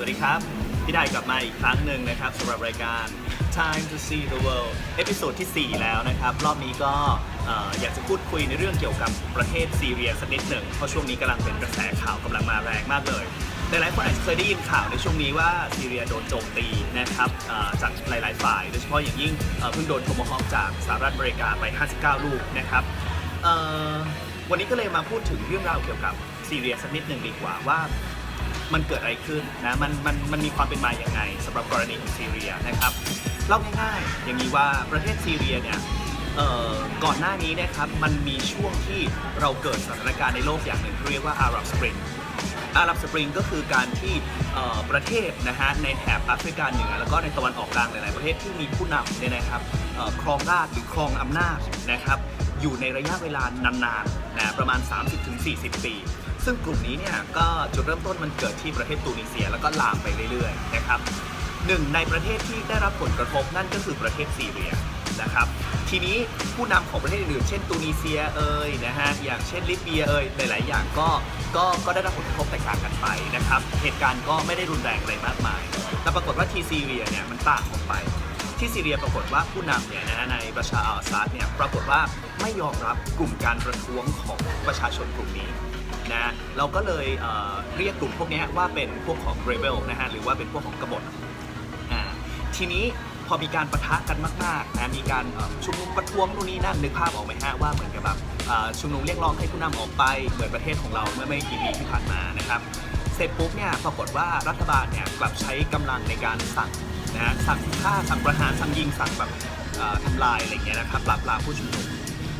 สวัสดีครับ พี่ได้กลับมาอีกครั้งหนึ่งนะครับสำหรับรายการ Time to See the World เอพิโซดที่ 4 แล้วนะครับ รอบนี้ก็เอ่ออยากจะพูดคุยในเรื่องเกี่ยวกับประเทศซีเรียสักนิดหนึ่ง เพราะช่วงนี้กำลังเป็นกระแสข่าวกำลังมาแรงมากเลยหลายๆคนอาจจะเคยได้ยินข่าวในช่วงนี้ว่าซีเรียโดนโจมตีนะครับเอ่อจากหลาย ๆ ฝ่าย โดยเฉพาะอย่างยิ่งเอ่อเพิ่งโดนโทมฮอคจากสหรัฐอเมริกาไป 59 ลูกนะครับเอ่อวันนี้ก็เลยมาพูดถึงเรื่องราวเกี่ยวกับซีเรียสักนิดหนึ่งดีกว่าว่า มันเกิดอะไรขึ้นนะมันมันมันมีความเป็นมาอย่างไงสำหรับกรณีของซีเรียนะครับเล่าง่ายๆ อย่างนี้ว่าประเทศซีเรียเนี่ยก่อนหน้านี้นะครับมันมีช่วงที่เราเกิดสถานการณ์ในโลกอย่างหนึ่งเรียกว่าอาหรับสปริงอาหรับสปริงก็คือการที่ประเทศนะฮะในแถบแอฟริกาเหนือแล้วก็ในตะวันออกกลางหลายๆประเทศที่มีผู้นำเนี่ยนะครับครองราชหรือครองอำนาจนะครับอยู่ในระยะเวลานานๆนะประมาณ 30-40 ปี ซึ่งกลุ่มนี้เนี่ยก็จุดเริ่มต้นมันเกิดที่ประเทศตูนิเซีย แล้วก็ลามไปเรื่อยๆนะครับหนึ่งในประเทศที่ได้รับผลกระทบนั่นก็คือประเทศซีเรียนะครับทีนี้ผู้นำของประเทศอื่นๆเช่นตูนิเซียเอ่ยนะฮะอย่างเช่นลิเบียเอ่ยหลายๆอย่างก็ก็ก็ได้รับผลกระทบแตกต่างกันไปนะครับเหตุการณ์ก็ไม่ได้รุนแรงอะไรมากมาย แต่ปรากฏว่าที่ซีเรียเนี่ยมันต่างออกไป ที่ซีเรียปรากฏว่าผู้นำเนี่ยนะฮะในประชาอัลซาดเนี่ยปรากฏว่าไม่ยอมรับกลุ่มการประท้วงของประชาชนกลุ่มนี้ นะเราก็เลยเเรียกกลุ่มพวกนี้ว่าเป็นพวกของเรเบลนะฮะหรือว่าเป็นพวกของกบฏทีนี้พอมีการประทะกันมากๆนะมีการชุมนุมประท้วงนู่นนี่นั่นนึกภาพออกไหมฮะว่าเหมือนกับแบบชุมนุมเรียกร้องให้ผู้นำออกไปเหมือนประเทศของเราเมื่อไม่กี่ปีที่ผ่านมานะครับเสร็จปุ๊บเนี่ยปรากฏว่ารัฐบาลเนี่ยกลับใช้กำลังในการสั่งนะสั่งฆ่าสั่งประหารสั่งยิงสั่งแบบทำลายอะไรเงี้ยนะครับปราบปรามผู้ชุมนุม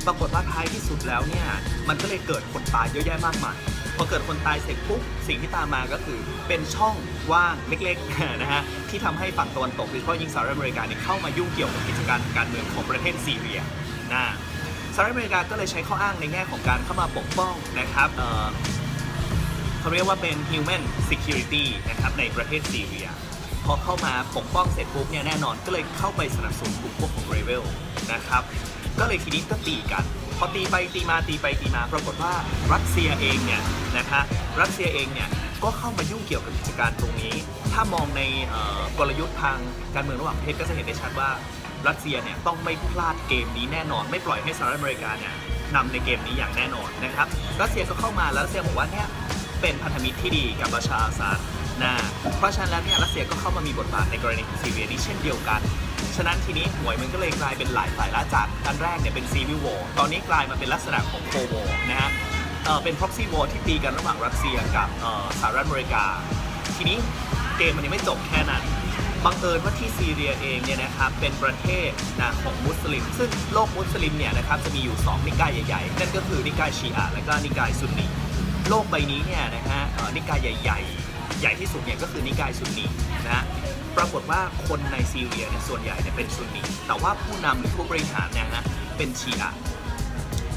ปรากฏว่าท้ายที่สุดแล้วเนี่ย มันก็เลยเกิดคนตายเยอะแยะมากมาย พอเกิดคนตายเสร็จปุ๊บสิ่งที่ตามมาก็คือเป็นช่องว่างเล็กๆนะฮะที่ทำให้ฝั่งตะวันตกโดยเฉพาะยิ่งสหรัฐอเมริกาเนี่ยเข้ามายุ่งเกี่ยวกับกิจการการเมืองของประเทศซีเรียนะสหรัฐอเมริกาก็เลยใช้ข้ออ้างในแง่ของการเข้ามาปกป้องนะครับเขาเรียกว่าเป็น human security นะครับในประเทศซีเรียพอเข้ามาปกป้องเสร็จปุ๊บเนี่ยแน่นอนก็เลยเข้าไปสนับสนุนกลุ่มพวกของเรเวลนะครับ ก็เลยทีนี้ก็ตีกัน พอตีไปตีมาตีไปตีมา ปรากฏว่ารัสเซียเองเนี่ยนะคะรัสเซียเองเนี่ยก็เข้ามายุ่งเกี่ยวกับกิจการตรงนี้ ถ้ามองในกลยุทธ์ทางการเมืองระหว่างประเทศก็จะเห็นได้ชัดว่ารัสเซียเนี่ยต้องไม่พลาดเกมนี้แน่นอน ไม่ปล่อยให้สหรัฐอเมริกาเนี่ยนำในเกมนี้อย่างแน่นอนนะครับรัสเซียก็เข้ามาแล้วรัสเซียบอกว่าเนี่ยเป็นพันธมิตรที่ดีกับปราชาอาซาดนะเพราะฉะนั้นแล้วเนี่ยรัสเซียก็เข้ามามีบทบาทในกรณีของซีเรียนี้เช่นเดียวกัน ฉะนั้นทีนี้หวยมันก็เลยกลายเป็นหลายฝ่ายละจากอันแรกเนี่ยเป็นซีวิว r ตอนนี้กลายมาเป็นลักษณะของโควอนะฮะเอ่อเป็น proxy war ที่ตีกันระหว่างรัสเซียกับเออสหรัฐอเมริกา ทีนี้เกมมันยังไม่จบแค่นั้นบังเอิญว่าที่ซีเรียเองเนี่ยนะครับเป็นประเทศนะของมุสลิม ซึ่งโลกมุสลิมเนี่ยนะครับจะมีอยู่ 2 นิกายใหญ่ๆ นั่นก็คือนิกายชีอะและก็นิกายซุนนีโลกใบนี้เนี่ยนะฮะนิกายใหญ่ ๆ ใหญ่ที่สุดเนี่ยก็คือนิกายซุนนีนะฮะ ปรากฏว่าคนในซีเรียเนี่ยส่วนใหญ่เนี่ยเป็นซุนนีแต่ว่าผู้นำหรือผู้บริหารเนี่ยนะเป็นชีอะ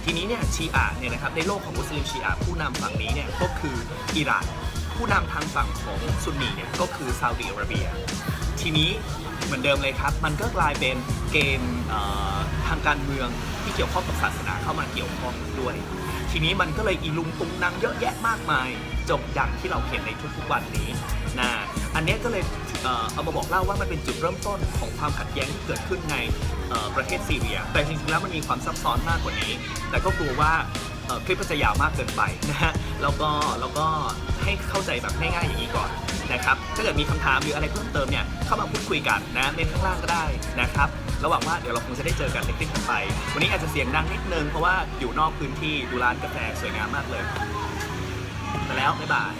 ทีนี้เนี่ยชีอะเนี่ยนะครับในโลกของมุสลิมชีอะผู้นำฝั่งนี้เนี่ยก็คืออิหร่าน ผู้นำทางฝั่งของซุนนีเนี่ยก็คือซาอุดิอาระเบีย ทีนี้เหมือนเดิมเลยครับ มันก็กลายเป็นเกมเทางการเมืองที่เกี่ยวข้องกับศาสนาเข้ามาเกี่ยวข้องด้วย ทีนี้มันก็เลยอีลุงตุงนางเยอะแยะมากมาย จบอย่างที่เราเห็นในทุกๆวันนี้นะอันนี้ก็เลยเอามาบอกเล่าว่ามันเป็นจุดเริ่มต้นของความขัดแย้งที่เกิดขึ้นในประเทศซีเรีย แต่จริงๆแล้วมันมีความซับซ้อนมากกว่านี้ แต่ก็กลัวว่า คลิปมันจะยาวมากเกินไปนะฮะแล้วก็แล้วก็ให้เข้าใจแบบง่ายๆอย่างนี้ก่อนนะครับถ้าเกิดมีคำถามหรืออะไรเพิ่มเติมเนี่ยเข้ามาพูดคุยกันนะเมนข้างล่างก็ได้นะครับระหว่างว่าเดี๋ยวเราคงจะได้เจอกันในคลิปถัดไป วันนี้อาจจะเสียงดังนิดนึงเพราะว่าอยู่นอกพื้นที่ดูร้านกาแฟสวยงามมากเลยไปแล้วบ๊ายบาย